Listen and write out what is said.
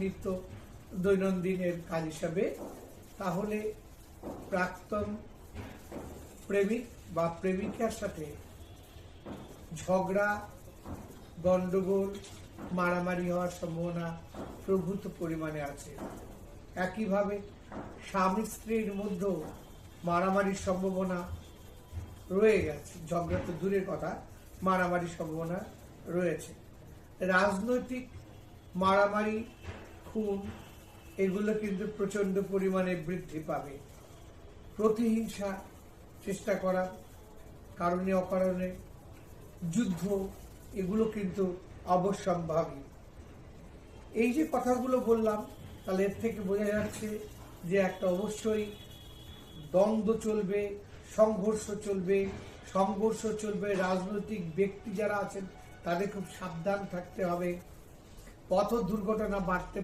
নিত্য দৈনন্দিনের কাজ হিসাবে, তাহলে প্রাক্তন প্রেমিক বা প্রেমিকার সাথে ঝগড়া, গন্ডগোল, মারামারি হওয়ার সম্ভাবনা প্রভূত পরিমাণে আছে। একইভাবে স্বামী স্ত্রীর মধ্যেও মারামারির সম্ভাবনা রয়ে গেছে। ঝগড়া তো দূরের কথা, মারামারির সম্ভাবনা রয়েছে। রাজনৈতিক মারামারি খুন এগুলো কিন্তু প্রচণ্ড পরিমাণে বৃদ্ধি পাবে। প্রতিহিংসা চেষ্টা করা, কারণে অকারণে, যুদ্ধ, এগুলো কিন্তু অবশ্যম্ভাবী এই যে কথাগুলো বললাম, তাহলে এর থেকে বোঝা যাচ্ছে যে একটা অবশ্যই দ্বন্দ্ব চলবে, সংঘর্ষ চলবে সংঘর্ষ চলবে, রাজনৈতিক ব্যক্তি যারা আছেন, তাদের খুব সাবধান থাকতে হবে। পথ দুর্ঘটনা বাড়তে